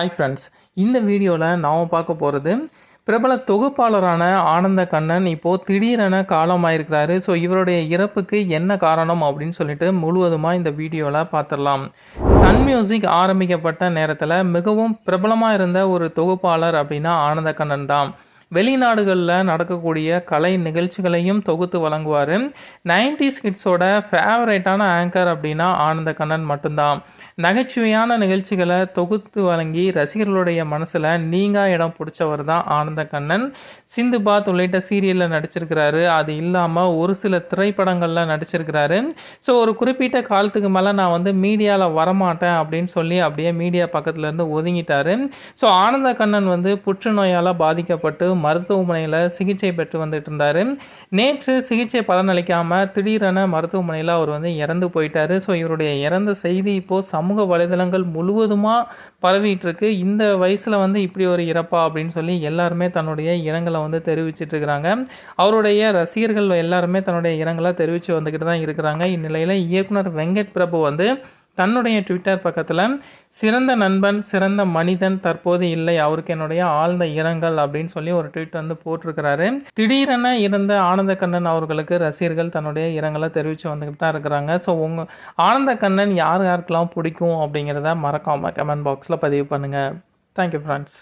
Hi friends இந்த வீடியோவில் நாம் பார்க்க போகிறது பிரபல தொகுப்பாளரான ஆனந்த கண்ணன். இப்போது திடீரென காலமாயிருக்கிறாரு. ஸோ இவருடைய இறப்புக்கு என்ன காரணம் அப்படின்னு சொல்லிட்டு முழுவதுமாக இந்த வீடியோவில் பார்த்துடலாம் சன் மியூசிக் ஆரம்பிக்கப்பட்ட நேரத்தில் மிகவும் பிரபலமாக இருந்த ஒரு தொகுப்பாளர் அப்படின்னா ஆனந்த கண்ணன் தான். வெளிநாடுகளில் நடக்கக்கூடிய கலை நிகழ்ச்சிகளையும் தொகுத்து வழங்குவார். நைன்டிஸ் கிட்ஸோட ஃபேவரேட்டான ஆங்கர் அப்படின்னா ஆனந்த கண்ணன் மட்டும்தான். நகைச்சுவையான நிகழ்ச்சிகளை தொகுத்து வழங்கி ரசிகர்களுடைய மனசில் நீங்கா இடம் பிடிச்சவர் தான் ஆனந்த கண்ணன். சிந்து பாத் உள்ளிட்ட சீரியலில் நடிச்சிருக்கிறாரு. அது இல்லாமல் ஒரு சில திரைப்படங்களில் நடிச்சிருக்கிறாரு. ஸோ ஒரு குறிப்பிட்ட காலத்துக்கு மேலே நான் வந்து மீடியாவில் வரமாட்டேன் அப்படின்னு சொல்லி அப்படியே மீடியா பக்கத்துலேருந்து ஒதுங்கிட்டாரு. ஸோ ஆனந்த கண்ணன் வந்து புற்றுநோயால் பாதிக்கப்பட்டு மருத்துவமனையில் சிகிச்சை பெற்று வந்துட்டு இருந்தார். நேற்று சிகிச்சை பலனளிக்காமல் திடீரென மருத்துவமனையில் அவர் வந்து இறந்து போயிட்டார். ஸோ இவருடைய இறந்த செய்தி இப்போது சமூக வலைதளங்கள் முழுவதுமாக பரவிட்டுருக்கு. இந்த வயசில் வந்து இப்படி ஒரு இறப்பா அப்படின்னு சொல்லி எல்லாருமே தன்னுடைய இரங்கலை வந்து தெரிவிச்சிட்டு இருக்கிறாங்க அவருடைய ரசிகர்கள் எல்லாருமே தன்னுடைய இரங்கலை தெரிவித்து வந்துக்கிட்டு தான் இருக்கிறாங்க. இந்நிலையில் இயக்குனர் வெங்கட் பிரபு வந்து தன்னுடைய ட்விட்டர் பக்கத்தில் சிறந்த நண்பன் சிறந்த மனிதன் தற்போது இல்லை அவருக்கு என்னுடைய ஆழ்ந்த இரங்கல் அப்படின்னு சொல்லி ஒரு ட்வீட் வந்து போட்டிருக்கிறாரு. திடீரென இருந்த ஆனந்த கண்ணன் அவர்களுக்கு ரசிகர்கள் தன்னுடைய இரங்கலை தெரிவித்து வந்துக்கிட்டு தான் இருக்கிறாங்க. ஸோ உங்கள் ஆனந்த கண்ணன் யார் யாருக்கெல்லாம் பிடிக்கும் அப்படிங்கிறத மறக்காமல் கமெண்ட் பாக்ஸில் பதிவு பண்ணுங்கள் தேங்க்யூ ஃப்ரெண்ட்ஸ்